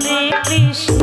Please. Krishna